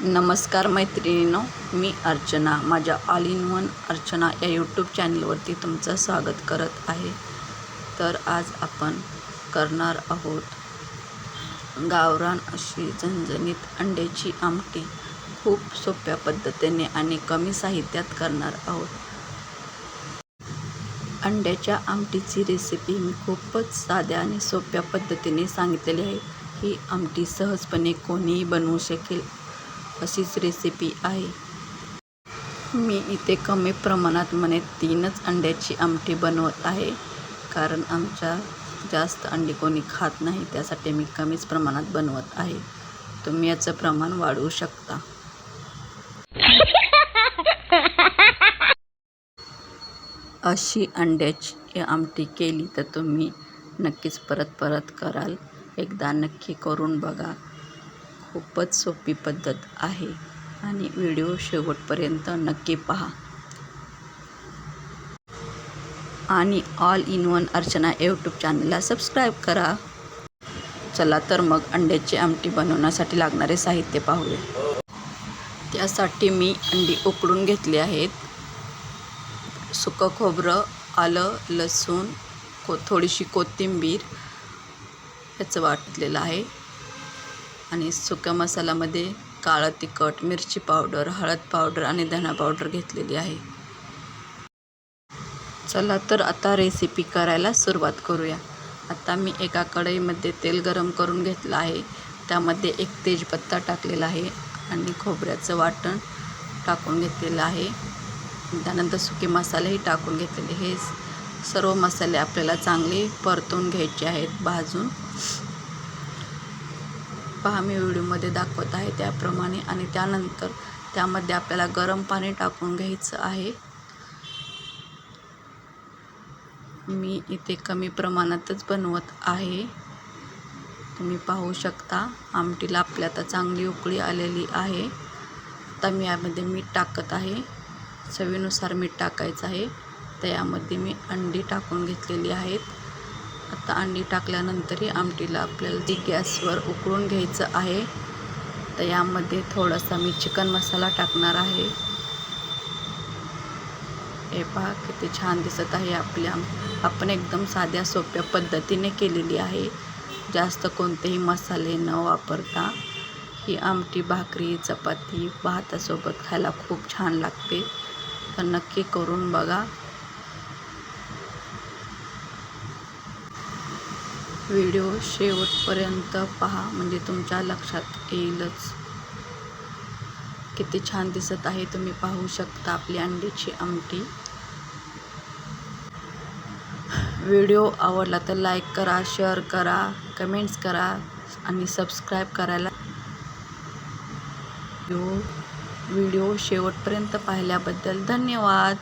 नमस्कार मैत्रिणींनो मी अर्चना माझ्या ऑल इन वन अर्चना या यूट्यूब चॅनलवरती तुमचं स्वागत करत आहे. तर आज आपण करणार आहोत गावरान अशी झणझणीत अंड्याची आमटी. खूप सोप्या पद्धतीने आणि कमी साहित्यात करणार आहोत. अंड्याच्या आमटीची रेसिपी मी खूपच साध्या आणि सोप्या पद्धतीने सांगितलेली आहे. ही आमटी सहजपणे कोणीही बनवू शकेल. अशीच रेसिपी आहे. मी इथे कमी प्रमाणात म्हणे तीनच अंड्याची आमटी बनवत आहे. कारण आमच्या जास्त अंडी कोणी खात नाही त्यासाठी मी कमीच प्रमाणात बनवत आहे. तुम्ही याचं प्रमाण वाढवू शकता. अशी अंड्याची आमटी केली तर तुम्ही नक्कीच परत परत कराल. एकदा नक्की करून बघा. खूपच सोपी पद्धत आहे आणि व्हिडिओ शेवटपर्यंत नक्की पहा. आणि all in one Archana YouTube चॅनलला सबस्क्राईब करा. चला तर मग अंड्याची आमटी बनवण्यासाठी लागणारे साहित्य पाहूया. त्यासाठी मी अंडी उकडून घेतली आहेत. सुकं खोबरं आलं लसूण को थोडीशी कोथिंबीर ह्याचं वाटलेलं आहे. आणि सुक्या मसाल्यामध्ये काळं तिखट मिरची पावडर हळद पावडर आणि धना पावडर घेतलेली आहे. चला तर आता रेसिपी करायला सुरुवात करूया. आता मी एका कढईमध्ये तेल गरम करून घेतलं आहे. त्यामध्ये एक तेजपत्ता टाकलेला आहे आणि खोबऱ्याचं वाटण टाकून घेतलेलं आहे. त्यानंतर सुके मसालेही टाकून घेतलेले. हे सर्व मसाले आपल्याला चांगले परतून घ्यायचे आहेत भाजून. पहा मी व्हिडिओमध्ये दाखवत आहे त्याप्रमाणे आणि त्यानंतर त्यामध्ये आपल्याला गरम पाणी टाकून घ्यायचं आहे. मी इथे कमी प्रमाणातच बनवत आहे. तुम्ही पाहू शकता आमटीला आपल्या आता चांगली उकळी आलेली आहे. आता मी यामध्ये मीठ टाकत आहे. चवीनुसार मीठ टाकायचं आहे. तर यामध्ये मी अंडी टाकून घेतलेली आहेत. आता अंडी टाकल्यानंतरही आमटीला आपल्याला ती गॅसवर उकळून घ्यायचं आहे तर यामध्ये थोडासा मी चिकन मसाला टाकणार आहे. हे पहा किती छान दिसत आहे आपल्या आपण एकदम साध्या सोप्या पद्धतीने केलेली आहे. जास्त कोणतेही मसाले न वापरता ही आमटी भाकरी चपाती भातासोबत खायला खूप छान लागते. तर नक्की करून बघा. व्हिडिओ शेवटपर्यंत पहा म्हणजे तुमच्या लक्षात येईलच. किती छान दिसत आहे तुम्ही पाहू शकता आपली अंडीची आमटी. व्हिडिओ आवडला तर लाईक करा शेअर करा कमेंट्स करा आणि सबस्क्राईब करायला. व्हिडिओ शेवटपर्यंत पाहिल्याबद्दल धन्यवाद.